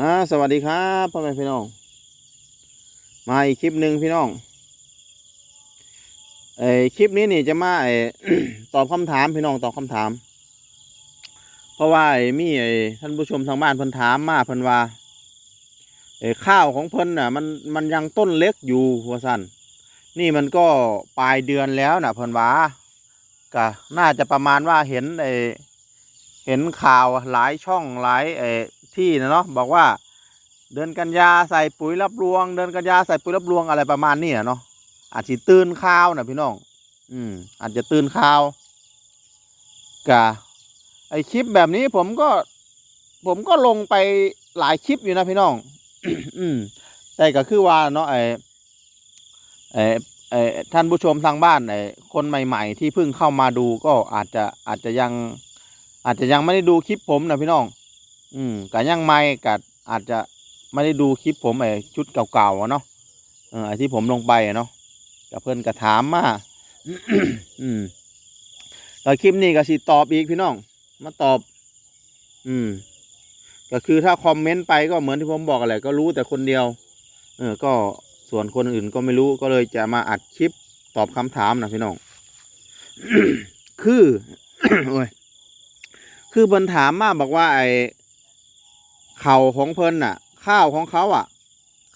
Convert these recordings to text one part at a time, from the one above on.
อ่าสวัสดีครับพ่อแม่พี่น้อง มาอีกคลิปหนึ่งพี่น้องเอ้คลิปนี้นี่จะมาไอตอบคำถามพี่น้องตอบคำถาม เพราะว่าไอ้มีไอ้ท่านผู้ชมทางบ้านเพิ่นถามมาเพิ่นว่าไอ้ข้าวของเพิ่นน่ะมันมันยังต้นเล็กอยู่ว่าซั่นนี่มันก็ปลายเดือนแล้วน่ะเพิ่นว่าก็น่าจะประมาณว่าเห็นไอ้เห็นข่าวหลายช่องหลายไอ้ ที่นะเนาะบอกว่า เดือนกันยาใส่ปุ๋ยรับรวง เดือนกันยาใส่ปุ๋ยรับรวงอะไรประมาณนี้เนาะอาจจะตื่นข่าวนะพี่น้อง อืม อาจจะตื่นข่าวกะไอคลิปแบบนี้ผมก็ ผมก็ลงไปหลายคลิปอยู่นะพี่น้อง อืม แต่ก็คือว่าเนาะไอไอไอท่านผู้ชมทางบ้านไอคนใหม่ ๆ ที่เพิ่งเข้ามาดูก็อาจจะอาจจะยัง อาจจะยังไม่ได้ดูคลิปผมนะพี่น้อง อืมกะยังไม่กะอาจจะไม่ได้ดูคลิปผมไอชุดเก่าๆอะเนาะเออไอที่ผมลงไปอะเนาะกับเพื่อนกะถามมาอืมแล้วคลิปนี้ก็สิตอบอีกพี่น้อง มาตอบ อืม ก็คือถ้าคอมเมนต์ไปก็เหมือนที่ผมบอกอะไรก็รู้แต่คนเดียว เออ ก็ส่วนคนอื่นก็ไม่รู้ก็เลยจะมาอัดคลิปตอบคำถามนะพี่น้อง คือโอ้ยคือเพิ่นถามมาบอกว่าไอ้ เข่าของเพิ่นน่ะ ข้าวของเขาอะ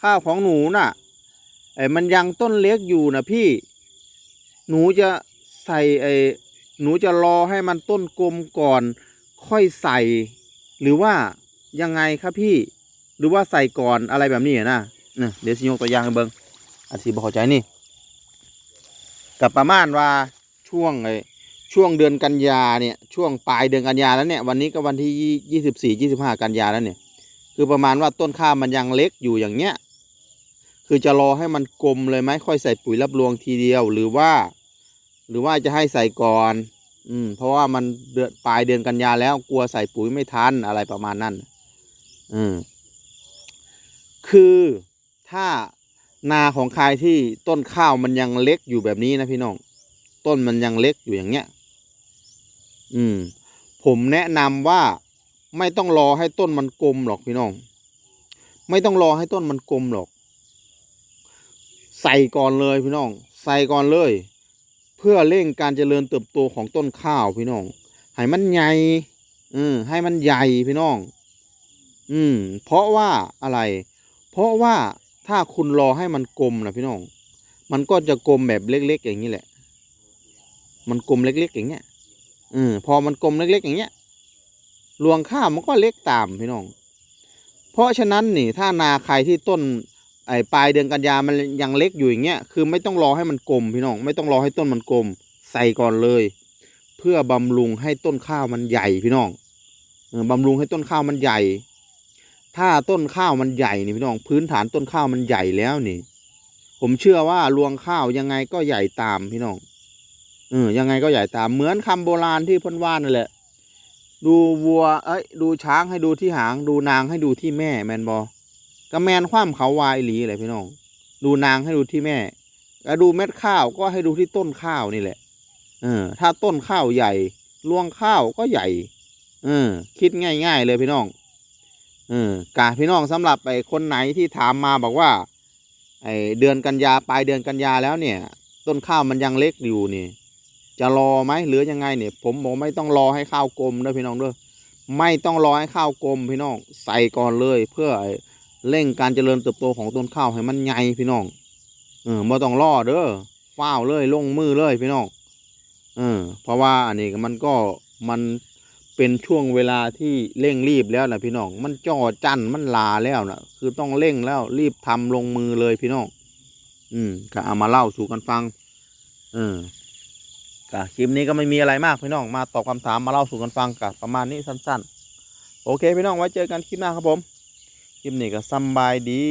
ข้าวของหนูน่ะไอ้มันยังต้นเล็กอยู่นะพี่ หนูจะใส่ไอ้หนูจะรอให้มันต้นกลมก่อน ค่อยใส่ หรือว่ายังไงครับพี่ หรือว่าใส่ก่อนอะไรแบบนี้อะนะเนี่ยเดี๋ยวสิยกตัวอย่างให้เบิงอาจสิบ่เข้าใจนี่กับประมาณว่าช่วงไอ้ช่วงเดือนกันยาเนี่ยช่วงปลายเดือนกันยาแล้วเนี่ยวันนี้ก็วันที่ยี่สิบสี่ยี่สิบห้ากันยาแล้วเนี่ย คือประมาณว่าต้นข้าวมันยังเล็กอยู่อย่างเงี้ย คือจะรอให้มันกลมเลยไหมค่อยใส่ปุ๋ยรับรวงทีเดียวหรือว่า หรือว่าจะให้ใส่ก่อน อืม เพราะว่ามันเดือนปลายเดือนกันยาแล้วกลัวใส่ปุ๋ยไม่ทันอะไรประมาณนั้น อืม คือถ้านาของใครที่ต้นข้าวมันยังเล็กอยู่แบบนี้นะพี่น้อง ต้นมันยังเล็กอยู่อย่างเงี้ย อืม ผมแนะนำว่า ไม่ต้องรอให้ต้นมันกลมหรอกพี่น้อง ไม่ต้องรอให้ต้นมันกลมหรอก ใส่ก่อนเลยพี่น้อง ใส่ก่อนเลย เพื่อเร่งการเจริญเติบโตของต้นข้าวพี่น้อง ให้มันใหญ่อืมให้มันใหญ่พี่น้อง อืม เพราะว่าอะไร เพราะว่าถ้าคุณรอให้มันกลมนะพี่น้อง มันก็จะกลมแบบเล็ก ๆ อย่างนี้แหละ มันกลมเล็ก ๆ อย่างเงี้ยอืมพอมันกลมเล็ก ๆ อย่างเงี้ย รวงข้าวมันก็เล็กตามพี่น้อง เพราะฉะนั้นนี่ถ้านาใครที่ต้นไอ้ปลายเดือนกันยามันยังเล็กอยู่อย่างเงี้ยคือไม่ต้องรอให้มันกลมพี่น้อง ไม่ต้องรอให้ต้นมันกลม ใส่ก่อนเลย เพื่อบำรุงให้ต้นข้าวมันใหญ่พี่น้องบำรุงให้ต้นข้าวมันใหญ่ ถ้าต้นข้าวมันใหญ่นี่พี่น้อง พื้นฐานต้นข้าวมันใหญ่แล้วนี่ ผมเชื่อว่ารวงข้าวยังไงก็ใหญ่ตามพี่น้องเออยังไงก็ใหญ่ตามเหมือนคำโบราณที่พ่นว่านั่นแหละ ดูวัว เอ้ย ดูช้างให้ดูที่หาง ดูนางให้ดูที่แม่แมนบอกระแมนคว่ำเขาวายหลีอะไรพี่น้อง ดูนางให้ดูที่แม่แล้วดูเม็ดข้าวก็ให้ดูที่ต้นข้าวนี่แหละ เออ ถ้าต้นข้าวใหญ่รวงข้าวก็ใหญ่ เออ คิดง่าย ๆ เลยพี่น้อง เออกาพี่น้องสำหรับไอ้คนไหนที่ถามมาบอกว่า ไอ้เดือนกันยาปลายเดือนกันยาแล้วเนี่ย ต้นข้าวมันยังเล็กอยู่นี่ จะรอไหมหรือยังไงเนี่ยผมบอกไม่ต้องรอให้ข้าวกลมด้วยพี่น้องด้วยไม่ต้องรอให้ข้าวกลมพี่น้องใส่ก่อนเลย เพื่อเร่งการเจริญเติบโตของต้นข้าวให้มันใหญ่พี่น้องเออไม่ต้องรอเด้อฟ้าวเลยลงมือเลยพี่น้องเออเพราะว่าอันนี้มันก็มันเป็นช่วงเวลาที่เร่งรีบแล้วนะพี่น้อง มันจ่อจันมันลาแล้วนะคือต้องเร่งแล้วรีบทำลงมือเลยพี่น้อง อืมก็เอามาเล่าสู่กันฟัง เออ ก็คลิปนี้ก็ไม่มีอะไรมากพี่น้องมาตอบคำถามมาเล่าสู่กันฟังกับประมาณนี้สั้นๆ โอเคพี่น้องไว้เจอกันคลิปหน้าครับผม คลิปนี้ก็สบายดี